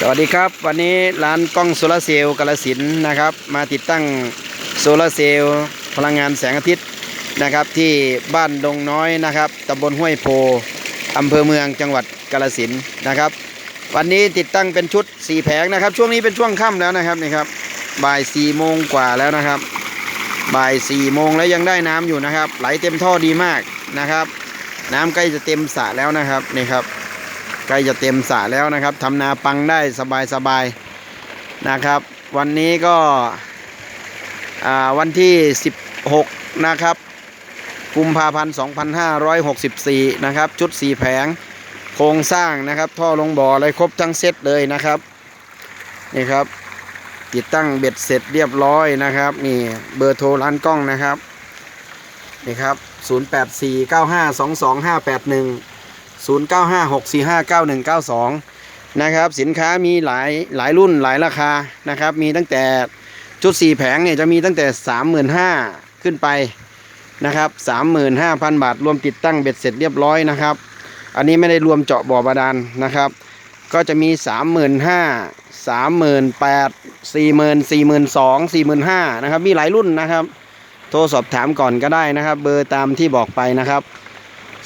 สวัสดีครับวันนี้ร้านกล้องโซลาร์เซลล์กาลสินนะครับ มาติดตั้งโซลาร์เซลล์พลังงานแสงอาทิตย์นะครับ ที่บ้านดงน้อยนะครับตำบลห้วยโพอำเภอเมืองจังหวัดกาลสินนะครับ วันนี้ติดตั้งเป็นชุด4แผงนะครับ ช่วงนี้เป็นช่วงค่ำแล้วนะครับนี่ครับบ่าย4โมงกว่าแล้วนะครับ บ่าย4โมงแล้วยังได้น้ำอยู่นะครับ ไหลเต็มท่อดีมากนะครับ น้ำใกล้จะเต็มสระแล้วนะครับนี่ครับ ใกล้จะเต็มสระแล้วนะครับทำนาปังได้สบายสบายๆนะครับ วันนี้ก็วันที่ 16 นะครับกุมภาพันธ์ 2564 นะครับ ชุด 4 แผง โครงสร้างนะครับ ท่อลงบ่ออะไรครบทั้งเซตเลยนะครับ นี่ครับ ติดตั้งเบ็ดเสร็จเรียบร้อยนะครับ นี่เบอร์โทรร้านกล้องนะครับ นี่ครับ 0849522581 0956459192 นะครับ สินค้ามีหลายหลายรุ่นหลายราคานะครับ มีตั้งแต่ชุด 4 แผงเนี่ยจะมีตั้งแต่ 35,000 ขึ้นไปนะครับ 35,000 บาท รวมติดตั้งเบ็ดเสร็จเรียบร้อยนะครับ อันนี้ไม่ได้รวมเจาะบ่อบาดาลนะครับ ก็จะมี 35,000 38,000 40,000 42,000 45,000นะครับ มีหลายรุ่นนะครับ โทรสอบถามก่อนก็ได้นะครับ เบอร์ตามที่บอกไปนะครับ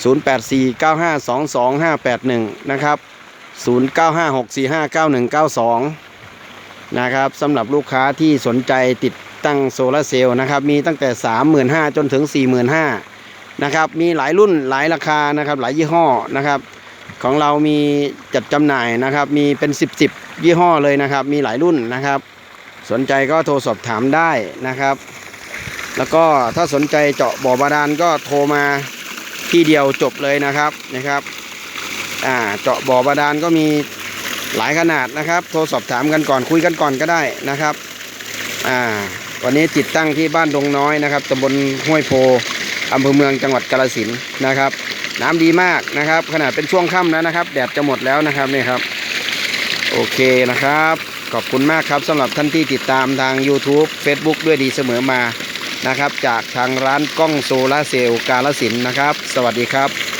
0849522581 นะครับ 0956459192 นะครับสำหรับลูกค้าที่สนใจติดตั้งโซลาร์เซลล์นะครับ มีตั้งแต่ 35,000 จนถึง 45,000 นะครับ มีหลายรุ่นหลายราคานะครับ หลายยี่ห้อนะครับ ของเรามีจัดจำหน่ายนะครับ มีเป็น 10 10 ยี่ห้อเลยนะครับ มีหลายรุ่นนะครับ สนใจก็โทรสอบถามได้นะครับ แล้วก็ถ้าสนใจเจาะบ่อบาดาลก็โทรมา ที่เดียวจบเลยนะครับนะครับอ่าเจาะบ่อบาดาลก็มีหลายขนาดนะครับ โทรสอบถามกันก่อนคุยกันก่อนก็ได้นะครับอ่าวันนี้ติดตั้งที่บ้านดงน้อยนะครับตำบลห้วยโพอำเภอเมืองจังหวัดกาฬสินนะครับ น้ำดีมากนะครับ ขนาดเป็นช่วงค่ำแล้วนะครับแดดจะหมดแล้วนะครับนี่ครับ โอเคนะครับ ขอบคุณมากครับสำหรับท่านที่ติดตามทาง YouTube Facebook ด้วยดีเสมอมา นะครับ จากทางร้านกล้องโซลาเซลล์กาลสินนะครับ สวัสดีครับ